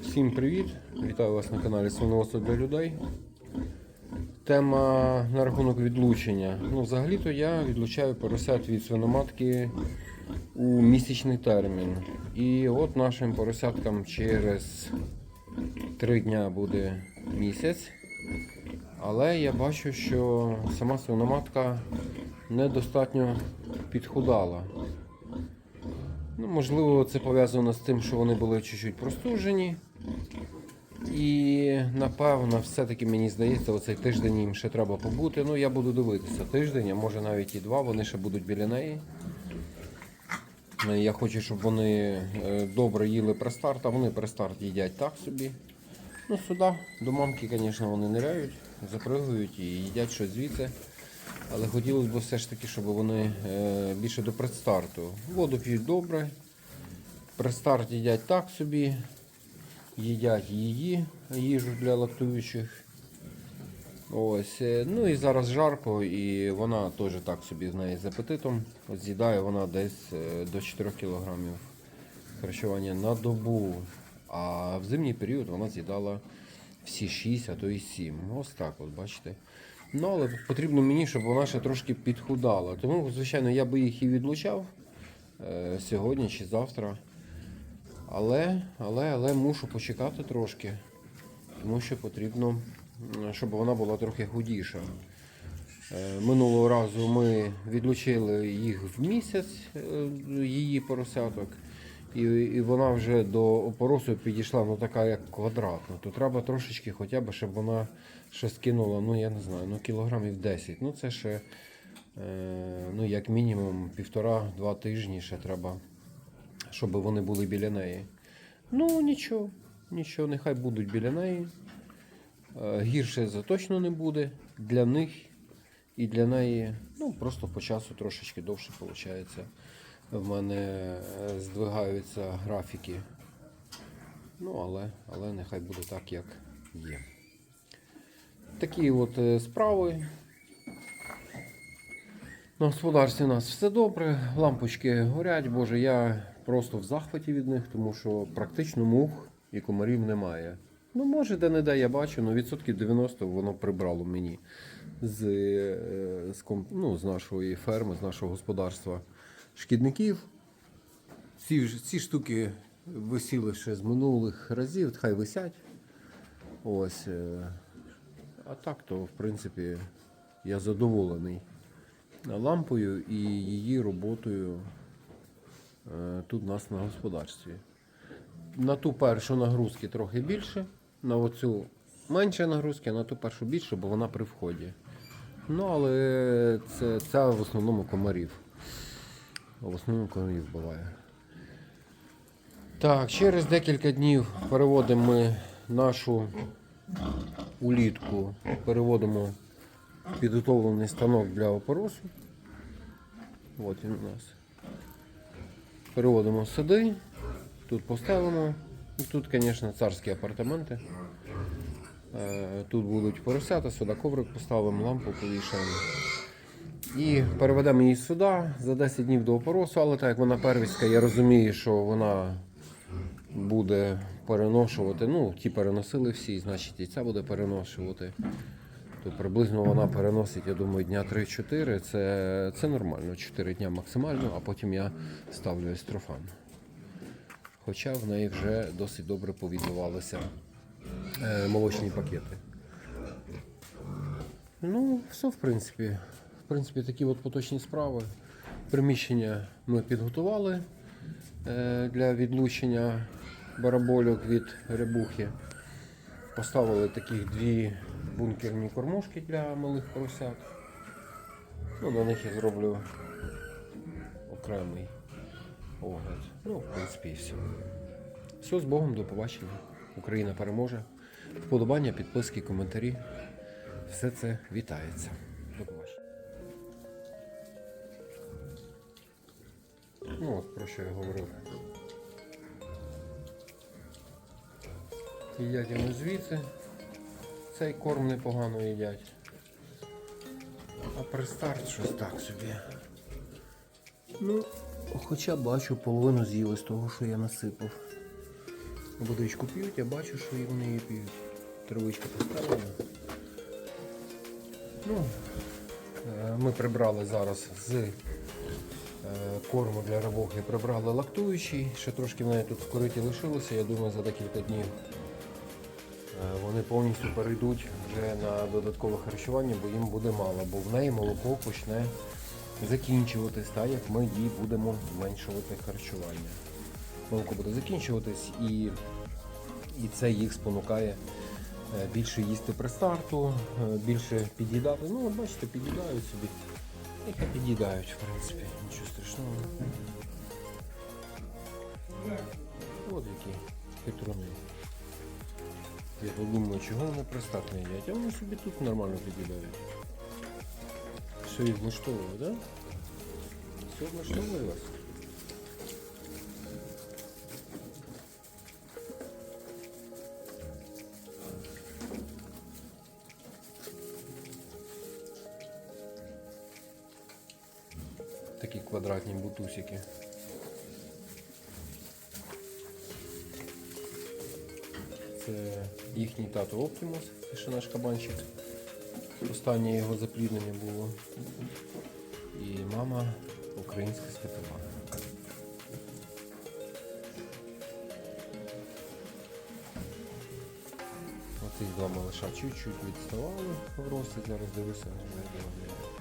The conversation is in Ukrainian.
Всім привіт! Вітаю вас на каналі Свиноводство для людей. Тема на рахунок відлучення. Ну, взагалі-то я відлучаю поросят від свиноматки у місячний термін. І от нашим поросяткам через 3 дня буде місяць. Але я бачу, що сама свиноматка недостатньо підхудала. Ну, можливо, це пов'язано з тим, що вони були чуть-чуть простужені. І напевно, все-таки мені здається, оцей тиждень їм ще треба побути. Ну, я буду дивитися тиждень, а може навіть і два, вони ще будуть біля неї. Я хочу, щоб вони е, добре їли престарт, а вони престарт їдять так собі. Ну, сюди, до мамки, звісно, вони ниряють, запригують і їдять щось звідси. Але хотілося б все ж таки, щоб вони е, більше до предстарту. Воду п'ють добре. Предстарт їдять так собі. Їдять її, їжу для лактуючих. Ось. е, Ну і зараз жарко, і вона теж так собі з неї з апетитом. З'їдає вона десь е, до 4 кг харчування на добу. А в зимній період вона з'їдала всі 6, а то і 7. Ось так, от бачите. Ну, але потрібно мені, щоб вона ще трошки підхудала. Тому, звичайно, я би їх і відлучав е, сьогодні чи завтра. Але, але, але мушу почекати трошки, тому що потрібно, щоб вона була трохи худіша. Е, Минулого разу ми відлучили їх в місяць, е, її поросяток, і, і вона вже до опоросу підійшла ну, така як квадратна. То треба трошечки хоча б, щоб вона ще скинула, ну я не знаю, ну кілограмів 10. Ну це ще е, ну, як мінімум півтора-два тижні ще треба щоб вони були біля неї. Ну, нічого, нічого, нехай будуть біля неї. Е, Гірше це точно не буде для них і для неї. Ну, просто по часу трошечки довше виходить. В мене е, здвигаються графіки. Ну, але, але нехай буде так, як є. Такі от е, справи. На господарстві у нас все добре, лампочки горять, боже, я просто в захваті від них, тому що практично мух і комарів немає. Ну, може, де не де я бачу, але відсотків 90 воно прибрало мені з, е, з, ну, з нашої ферми, з нашого господарства шкідників. Ці, ці штуки висіли ще з минулих разів, хай висять. Ось. е, А так то, в принципі, я задоволений лампою і її роботою е, тут у нас на господарстві. На ту першу нагрузки трохи більше, на оцю менше нагрузки, а на ту першу більше, бо вона при вході. Ну, але це, це в основному комарів. В основному комарів буває. Так, через декілька днів переводимо ми нашу улітку, переводимо підготовлений станок для опоросу. От він у нас. Переводимо сюди, тут поставимо. Тут, звісно, царські апартаменти. Е, Тут будуть поросята, сюди коврик поставимо, лампу повішаємо. І переведемо її сюди за 10 днів до опоросу, але так як вона первістка, я розумію, що вона буде переношувати. Ну, ті переносили всі, значить і ця буде переношувати. То приблизно вона переносить, я думаю, дня 3-4. Це, це нормально, 4 дня максимально, а потім я ставлю естрофан. Хоча в неї вже досить добре повідбувалися е, молочні пакети. Ну, все, в принципі. В принципі, такі от поточні справи. Приміщення ми підготували е, для відлучення барабольок від рябухи. Поставили таких дві бункерні кормушки для малих поросят. Ну, на них я зроблю окремий огляд. Ну, в принципі, і все. Все, з Богом, до побачення. Україна переможе. Вподобання, підписки, коментарі. Все це вітається. Про що я говорив. Їдять вони звідси. Цей корм непогано їдять. А пристарт щось так собі. Ну, Хоча бачу, половину з'їли з того, що я насипав. Водичку п'ють, я бачу, що вони її п'ють. Травичка поставлена. Ну, е, ми прибрали зараз з корму для рибохи, прибрали лактуючий. Ще трошки в неї тут в кориті лишилося. Я думаю, за декілька днів е, вони повністю перейдуть вже на додаткове харчування, бо їм буде мало, бо в неї молоко почне закінчуватись, так як ми їй будемо зменшувати харчування. Молоко буде закінчуватись і, і це їх спонукає е, більше їсти при старту, е, більше під'їдати. Ну, бачите, під'їдають собі. Нехай під'їдають, в принципі, нічого страшного. От які хитруни. Я подумаю, чого вони при старт не їдять, а вони собі тут нормально під'їдають. Все їх влаштовує, так? Да? Все влаштовує вас. Такі квадратні бутусики. Це їхній тато Оптимус, це ще наш кабанчик. Останнє його запліднення було. І мама українська світова. Оці два малиша чуть-чуть відставали в рості, зараз дивися, вже виглядає.